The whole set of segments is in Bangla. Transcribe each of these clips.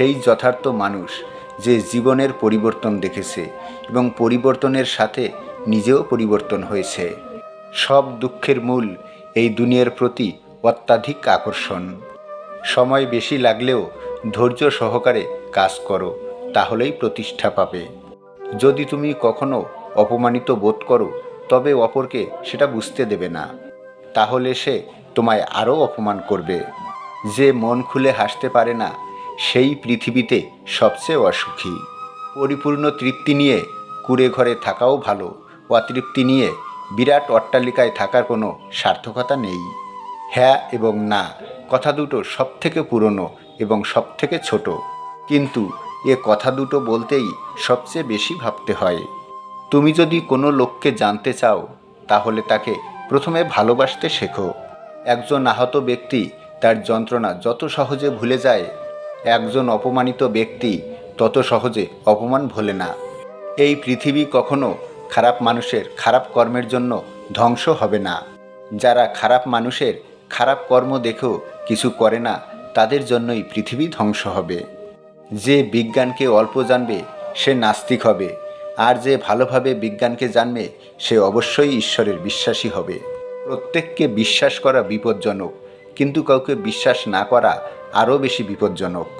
সেই যথার্থ মানুষ যে জীবনের পরিবর্তন দেখেছে এবং পরিবর্তনের সাথে নিজেও পরিবর্তন হয়েছে। সব দুঃখের মূল এই দুনিয়ার প্রতি অত্যাধিক আকর্ষণ। সময় বেশি লাগলেও ধৈর্য সহকারে কাজ করো, তাহলেই প্রতিষ্ঠা পাবে। যদি তুমি কখনো অপমানিত বোধ করো, তবে অপরকে সেটা বুঝতে দেবে না। তাহলে সে তোমায় আরও অপমান করবে। যে মন খুলে হাসতে পারে না সেই পৃথিবীতে সবচেয়ে অসুখী। পরিপূর্ণ তৃপ্তি নিয়ে কুড়ে ঘরে থাকাও ভালো, অতৃপ্তি নিয়ে বিরাট অট্টালিকায় থাকার কোনো সার্থকতা নেই। হ্যাঁ এবং না, কথা দুটো সব থেকে পুরনো এবং সব থেকে ছোট। কিন্তু এ কথা দুটো বলতেই সবচেয়ে বেশি ভাবতে হয়। তুমি যদি কোনো লোককে জানতে চাও, তাহলে তাকে প্রথমে ভালোবাসতে শেখো। একজন আহত ব্যক্তি তার যন্ত্রণা যত সহজে ভুলে যায় একজন অপমানিত ব্যক্তি তত সহজে অপমান ভোলে না। এই পৃথিবী কখনো খারাপ মানুষের খারাপ কর্মের জন্য ধ্বংস হবে না। যারা খারাপ মানুষের খারাপ কর্ম দেখেও কিছু করে না, তাদের জন্যই পৃথিবী ধ্বংস হবে। যে বিজ্ঞানকে অল্প জানবে, সে নাস্তিক হবে। আর যে ভালোভাবে বিজ্ঞানকে জানবে, সে অবশ্যই ঈশ্বরের বিশ্বাসী হবে। প্রত্যেককে বিশ্বাস করা বিপজ্জনক। কিন্তু কাউকে বিশ্বাস না করা আরও বেশি বিপজ্জনক।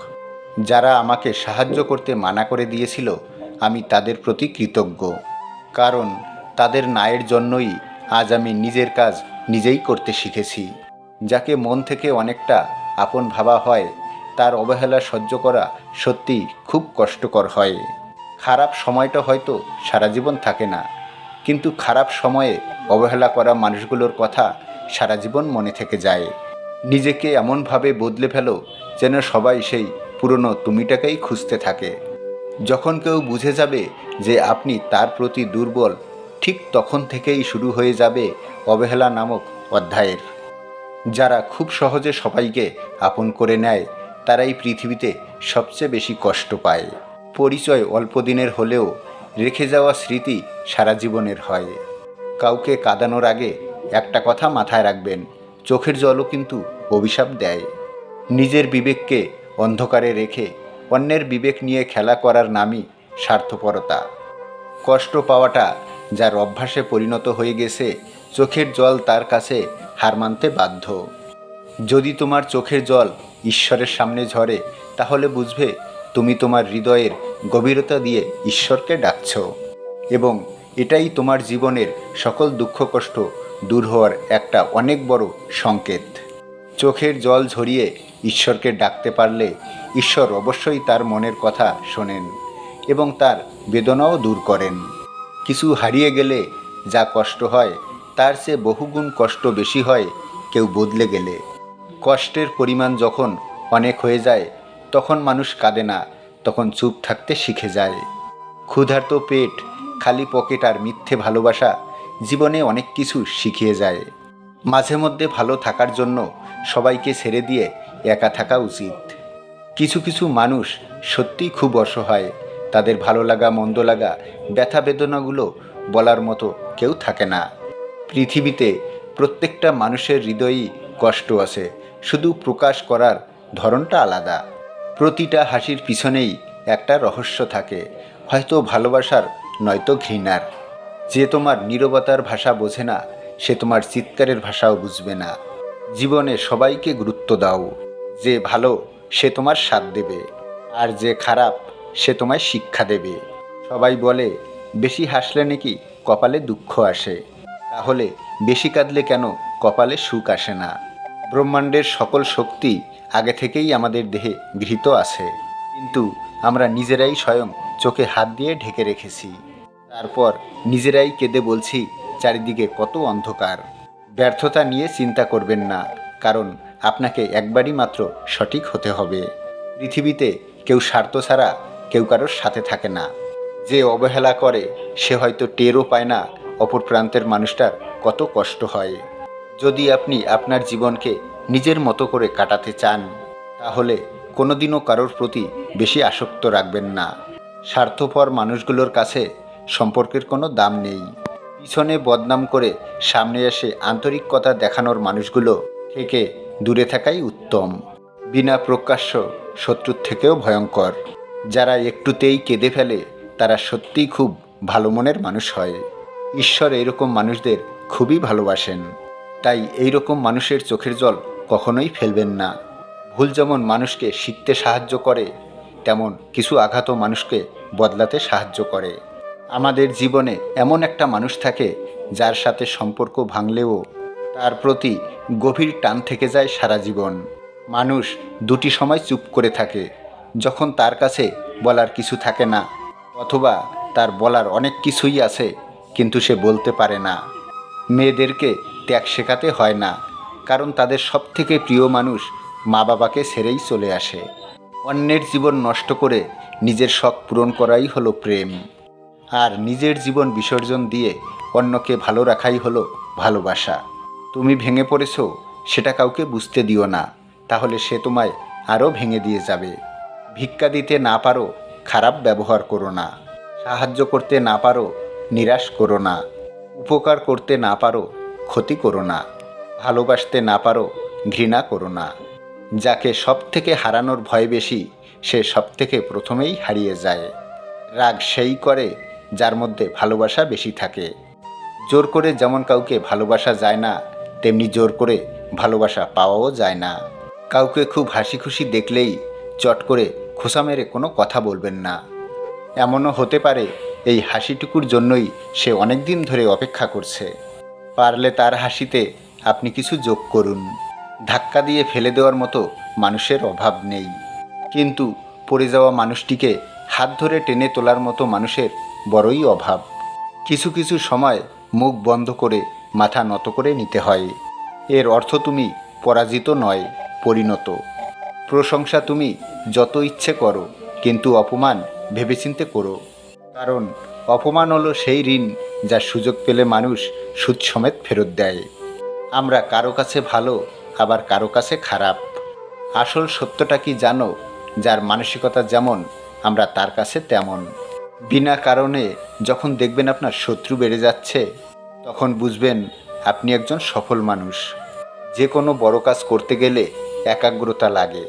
যারা আমাকে সাহায্য করতে মানা করে দিয়েছিল, আমি তাদের প্রতি কৃতজ্ঞ। কারণ তাদের নায়ের জন্যই আজ আমি নিজের কাজ নিজেই করতে শিখেছি। যাকে মন থেকে অনেকটা আপন ভাবা হয়, তার অবহেলা সহ্য করা সত্যি খুব কষ্টকর হয়। খারাপ সময়টা হয়তো সারা জীবন থাকে না, কিন্তু খারাপ সময়ে অবহেলা করা মানুষগুলোর কথা সারা জীবন মনে থেকে যায়। নিজেকে এমনভাবে বদলে ফেলো যেন সবাই সেই পুরনো তুমিটাকেই খুঁজতে থাকে। যখন কেউ বুঝে যাবে যে আপনি তার প্রতি দুর্বল, ঠিক তখন থেকেই শুরু হয়ে যাবে অবহেলা নামক অধ্যায়ের। যারা খুব সহজে সবাইকে আপন করে নেয়, তারাই পৃথিবীতে সবচেয়ে বেশি কষ্ট পায়। পরিচয় অল্প দিনের হলেও রেখে যাওয়া স্মৃতি সারা জীবনের হয়। কাউকে কাঁদানোর আগে একটা কথা মাথায় রাখবেন চোখের জলও কিন্তু অভিশাপ দেয়। নিজের বিবেককে অন্ধকারে রেখে অন্যের বিবেক নিয়ে খেলা করার নামই স্বার্থপরতা। কষ্ট পাওয়াটা যার অভ্যাসে পরিণত হয়ে গেছে, চোখের জল তার কাছে হার মানতে বাধ্য। যদি তোমার চোখের জল ঈশ্বরের সামনে ঝরে, তাহলে বুঝবে তুমি তোমার হৃদয়ের গভীরতা দিয়ে ঈশ্বরকে ডাকছ। এবং এটাই তোমার জীবনের সকল দুঃখ কষ্ট দূর হওয়ার একটা অনেক বড় সংকেত। চোখের জল ঝরিয়ে ঈশ্বরকে ডাকতে পারলে ঈশ্বর অবশ্যই তার মনের কথা শোনেন এবং তার বেদনাও দূর করেন। কিছু হারিয়ে গেলে যা কষ্ট হয়, তার চেয়ে বহুগুণ কষ্ট বেশি হয় কেউ বদলে গেলে। কষ্টের পরিমাণ যখন অনেক হয়ে যায়, তখন মানুষ কাঁদে না, তখন চুপ থাকতে শিখে যায়। ক্ষুধার্ত পেট, খালি পকেট আর মিথ্যে ভালোবাসা জীবনে অনেক কিছু শিখিয়ে যায়। মাঝে মধ্যে ভালো থাকার জন্য সবাইকে ছেড়ে দিয়ে একা থাকা উচিত। কিছু কিছু মানুষ সত্যিই খুব অসহায়। তাদের ভালো লাগা, মন্দ লাগা, ব্যথা বেদনাগুলো বলার মতো কেউ থাকে না। পৃথিবীতে প্রত্যেকটা মানুষের হৃদয়েই কষ্ট আছে। শুধু প্রকাশ করার ধরনটা আলাদা। প্রতিটা হাসির পিছনেই একটা রহস্য থাকে। হয়তো ভালোবাসার নয়তো ঘৃণার। যে তোমার নীরবতার ভাষা বোঝে না, সে তোমার চিৎকারের ভাষাও বুঝবে না। জীবনে সবাইকে গুরুত্ব দাও। যে ভালো, সে তোমার সাথ দেবে। আর যে খারাপ, সে তোমায় শিক্ষা দেবে। সবাই বলে, বেশি হাসলে নাকি কপালে দুঃখ আসে? তাহলে বেশি কাঁদলে কেন কপালে সুখ আসে না? ব্রহ্মাণ্ডের সকল শক্তি আগে থেকেই আমাদের দেহে গৃহীত আছে। কিন্তু আমরা নিজেরাই স্বয়ং চোখে হাত দিয়ে ঢেকে রেখেছি। তারপর নিজেরাই কেঁদে বলছি, চারিদিকে কত অন্ধকার। ব্যর্থতা নিয়ে চিন্তা করবেন না, কারণ আপনাকে একবারই মাত্র সঠিক হতে হবে। পৃথিবীতে কেউ স্বার্থ ছাড়া কেউ কারোর সাথে থাকে না। যে অবহেলা করে, সে হয়তো টেরও পায় না অপর প্রান্তের মানুষটার কত কষ্ট হয়। যদি আপনি আপনার জীবনকে নিজের মতো করে কাটাতে চান, তাহলে কোনোদিনও কারোর প্রতি বেশি আসক্ত রাখবেন না। স্বার্থপর মানুষগুলোর কাছে সম্পর্কের কোনো দাম নেই। পিছনে বদনাম করে সামনে এসে আন্তরিকতা দেখানোর মানুষগুলো থেকে দূরে থাকাই উত্তম। বিনা প্রকাশ্য শত্রুর থেকেও ভয়ঙ্কর। যারা একটুতেই কেঁদে ফেলে, তারা সত্যিই খুব ভালো মনের মানুষ হয়। ঈশ্বর এইরকম মানুষদের খুবই ভালোবাসেন। তাই এই রকম মানুষের চোখের জল কখনোই ফেলবেন না। ভুল যেমন মানুষকে শিখতে সাহায্য করে, তেমন কিছু আঘাত মানুষকে বদলাতে সাহায্য করে। আমাদের জীবনে এমন একটা মানুষ থাকে যার সাথে সম্পর্ক ভাঙলেও তার প্রতি গভীর টান থেকে যায় সারা জীবন। মানুষ দুটি সময় চুপ করে থাকে, যখন তার কাছে বলার কিছু থাকে না, অথবা তার বলার অনেক কিছুই আছে, কিন্তু সে বলতে পারে না। মেয়েদেরকে ত্যাগ শেখাতে হয় না, কারণ তাদের সবথেকে প্রিয় মানুষ মা বাবাকে ছেড়েই চলে আসে। অন্যের জীবন নষ্ট করে নিজের শখ পূরণ করাই হলো প্রেম। আর নিজের জীবন বিসর্জন দিয়ে অন্যকে ভালো রাখাই হলো ভালোবাসা। তুমি ভেঙে পড়েছো, সেটা কাউকে বুঝতে দিও না, তাহলে সে তোমায় আরও ভেঙে দিয়ে যাবে। ভিক্ষা দিতে না পারো, খারাপ ব্যবহার করো না। সাহায্য করতে না পারো, নিরাশ করো না। উপকার করতে না পারো, ক্ষতি করো না। ভালোবাসতে না পারো, ঘৃণা করো না। যাকে সব থেকে হারানোর ভয় বেশি, সে সব থেকে প্রথমেই হারিয়ে যায়। রাগ সেই করে যার মধ্যে ভালোবাসা বেশি থাকে। জোর করে যেমন কাউকে ভালোবাসা যায় না, তেমনি জোর করে ভালোবাসা পাওয়াও যায় না। কাউকে খুব হাসি খুশি দেখলেই চট করে খোসা মেরে কোনো কথা বলবেন না। এমনও হতে পারে এই হাসিটুকুর জন্যই সে অনেক দিন ধরে অপেক্ষা করছে। পারলে তার হাসিতে আপনি কিছু যোগ করুন। ধাক্কা দিয়ে ফেলে দেওয়ার মতো মানুষের অভাব নেই। কিন্তু পড়ে যাওয়া মানুষটিকে হাত ধরে টেনে তোলার মতো মানুষের বড়ই অভাব। কিছু কিছু সময় মুখ বন্ধ করে মাথা নত করে নিতে হয়। এর অর্থ তুমি পরাজিত নয়, পরিণত। প্রশংসা তুমি যত ইচ্ছে করো, কিন্তু অপমান ভেবেচিন্তে করো। কারণ অপমান হলো সেই ঋণ যা সুযোগ পেলে মানুষ সুদ সমেত ফেরত দেয়। আমরা কারও কাছে ভালো, আবার কারও কাছে খারাপ। আসল সত্যটা কি জানো? যার মানসিকতা যেমন আমরা তার কাছে তেমন বিনা কারণে যখন দেখবেন আপনার শত্রু বেড়ে যাচ্ছে, তখন বুঝবেন আপনি একজন সফল মানুষ। যে কোনো বড় কাজ করতে গেলে একাগ্রতা লাগে।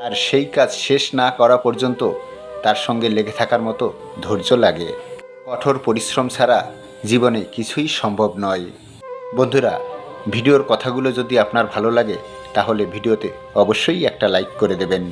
আর সেই কাজ শেষ না করা পর্যন্ত তার সঙ্গে লেগে থাকার মতো ধৈর্য লাগে। কঠোর পরিশ্রম ছাড়া জীবনে কিছুই সম্ভব নয়। বন্ধুরা, ভিডিওর কথাগুলো যদি আপনার ভালো লাগে, তাহলে ভিডিওতে অবশ্যই একটা লাইক করে দেবেন।